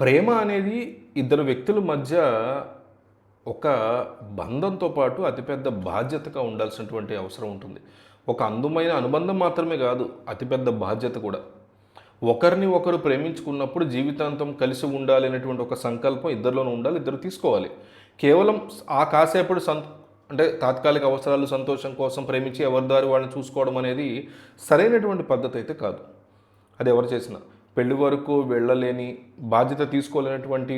ప్రేమ అనేది ఇద్దరు వ్యక్తుల మధ్య ఒక బంధంతో పాటు అతిపెద్ద బాధ్యతగా ఉండాల్సినటువంటి అవసరం ఉంటుంది. ఒక అందమైన అనుబంధం మాత్రమే కాదు అతిపెద్ద బాధ్యత కూడా. ఒకరిని ఒకరు ప్రేమించుకున్నప్పుడు జీవితాంతం కలిసి ఉండాలి అనేటువంటి ఒక సంకల్పం ఇద్దరిలోనూ ఉండాలి ఇద్దరు తీసుకోవాలి. కేవలం ఆ కాసేపటి సంత అంటే తాత్కాలిక అవసరాలు సంతోషం కోసం ప్రేమించి ఎవరి దారి వాళ్ళని చూసుకోవడం అనేది సరైనటువంటి పద్ధతి అయితే కాదు. అది ఎవరు చేసినా. పెళ్ళి వరకు వెళ్ళలేని బాధ్యత తీసుకోలేనటువంటి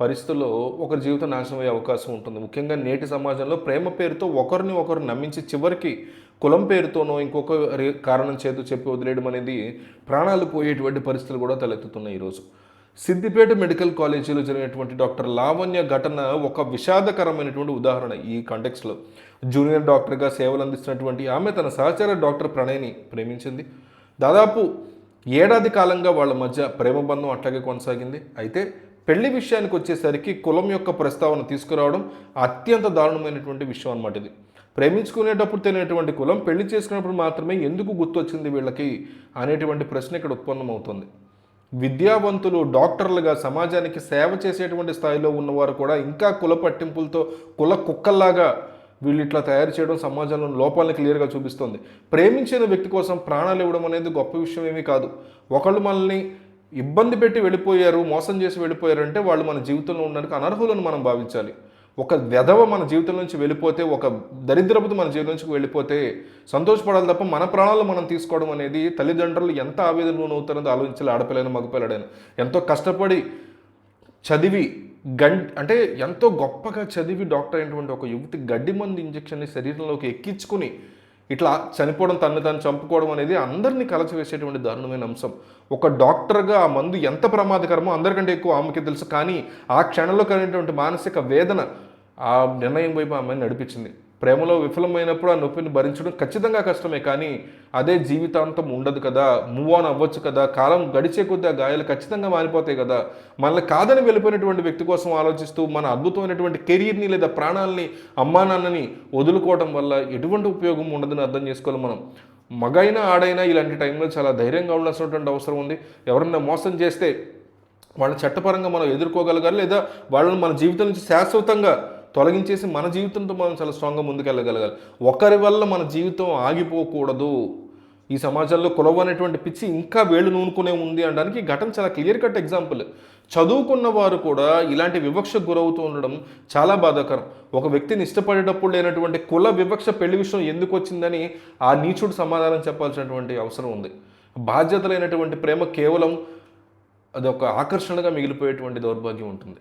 పరిస్థితుల్లో ఒకరి జీవితం నాశనం అయ్యే అవకాశం ఉంటుంది. ముఖ్యంగా నేటి సమాజంలో ప్రేమ పేరుతో ఒకరిని ఒకరు నమ్మించి చివరికి కులం పేరుతోనో ఇంకొక కారణం చేత చెప్పి వదిలేయడం అనేది ప్రాణాలు పోయేటువంటి పరిస్థితులు కూడా తలెత్తుతున్నాయి ఈరోజు. సిద్దిపేట మెడికల్ కాలేజీలో జరిగినటువంటి డాక్టర్ లావణ్య ఘటన ఒక విషాదకరమైనటువంటి ఉదాహరణ ఈ కాంటెక్స్లో. జూనియర్ డాక్టర్గా సేవలు అందిస్తున్నటువంటి ఆమె తన సహచర డాక్టర్ ప్రణయ్ని ప్రేమించింది. దాదాపు ఏడాది కాలంగా వాళ్ళ మధ్య ప్రేమ బంధం అట్లాగే కొనసాగింది. అయితే పెళ్ళి విషయానికి వచ్చేసరికి కులం యొక్క ప్రస్తావన తీసుకురావడం అత్యంత దారుణమైనటువంటి విషయం అన్నమాట ఇది. ప్రేమించుకునేటప్పుడు తినేటువంటి కులం పెళ్ళి చేసుకున్నప్పుడు మాత్రమే ఎందుకు గుర్తొచ్చింది వీళ్ళకి అనేటువంటి ప్రశ్న ఇక్కడ ఉత్పన్నమవుతుంది. విద్యావంతులు డాక్టర్లుగా సమాజానికి సేవ చేసేటువంటి స్థాయిలో ఉన్నవారు కూడా ఇంకా కుల పట్టింపులతో కుల కుక్కల్లాగా వీళ్ళు ఇట్లా తయారు చేయడం సమాజంలో లోపాలను క్లియర్గా చూపిస్తుంది. ప్రేమించిన వ్యక్తి కోసం ప్రాణాలు ఇవ్వడం అనేది గొప్ప విషయం ఏమీ కాదు. ఒకళ్ళు మనల్ని ఇబ్బంది పెట్టి వెళ్ళిపోయారు మోసం చేసి వెళ్ళిపోయారు అంటే వాళ్ళు మన జీవితంలో ఉండడానికి అనర్హులను మనం భావించాలి. ఒక వెధవ మన జీవితం నుంచి వెళ్ళిపోతే ఒక దరిద్రపతి మన జీవితం నుంచి వెళ్ళిపోతే సంతోషపడాలి తప్ప మన ప్రాణాలు మనం తీసుకోవడం అనేది తల్లిదండ్రులు ఎంత ఆవేదనలోనవుతారో ఆలోచించాలి ఆడపిల్లైన మగపిల్లడైన ఎంతో కష్టపడి చదివి గం అంటే ఎంతో గొప్పగా చదివి డాక్టర్ అయినటువంటి ఒక యువతి గడ్డి మందు ఇంజెక్షన్ని శరీరంలోకి ఎక్కించుకుని ఇట్లా చనిపోవడం తను తను చంపుకోవడం అనేది అందరినీ కలచివేసేటువంటి దారుణమైన అంశం. ఒక డాక్టర్గా ఆ మందు ఎంత ప్రమాదకరమో అందరికంటే ఎక్కువ ఆమెకి తెలుసు. కానీ ఆ క్షణంలో కలిగినటువంటి మానసిక వేదన ఆ నిర్ణయం వైపు ఆమెను నడిపించింది. ప్రేమలో విఫలమైనప్పుడు ఆ నొప్పిని భరించడం ఖచ్చితంగా కష్టమే కానీ అదే జీవితాంతం ఉండదు కదా మూవ్ ఆన్ అవ్వచ్చు కదా కాలం గడిచే కొద్దీ ఆ గాయాలు ఖచ్చితంగా మారిపోతాయి కదా. మనల్ని కాదని వెళ్ళిపోయినటువంటి వ్యక్తి కోసం ఆలోచిస్తూ మన అద్భుతమైనటువంటి కెరీర్ని లేదా ప్రాణాలని అమ్మా నాన్నని వదులుకోవడం వల్ల ఎటువంటి ఉపయోగం ఉండదని అర్థం చేసుకోవాలి మనం. మగైనా ఆడైనా ఇలాంటి టైంలో చాలా ధైర్యంగా ఉండాల్సినటువంటి అవసరం ఉంది. ఎవరన్నా మోసం చేస్తే వాళ్ళని చట్టపరంగా మనం ఎదుర్కోగలగాలి లేదా వాళ్ళని మన జీవితం నుంచి శాశ్వతంగా తొలగించేసి మన జీవితంతో మనం చాలా స్ట్రాంగ్గా ముందుకెళ్ళగలగాలి. ఒకరి వల్ల మన జీవితం ఆగిపోకూడదు. ఈ సమాజంలో కులవ అనేటువంటి పిచ్చి ఇంకా వేళ్ళు నూనుకునే ఉంది అనడానికి ఘటన చాలా క్లియర్ కట్ ఎగ్జాంపుల్ చదువుకున్న వారు కూడా ఇలాంటి వివక్షకు గురవుతూ ఉండడం చాలా బాధాకరం. ఒక వ్యక్తిని ఇష్టపడేటప్పుడు లేనటువంటి కుల వివక్ష పెళ్ళి విషయం ఎందుకు వచ్చిందని ఆ నీచుడు సమాధానం చెప్పాల్సినటువంటి అవసరం ఉంది. బాధ్యత లేనటువంటి ప్రేమ కేవలం అది ఒక ఆకర్షణగా మిగిలిపోయేటువంటి దౌర్భాగ్యం ఉంటుంది.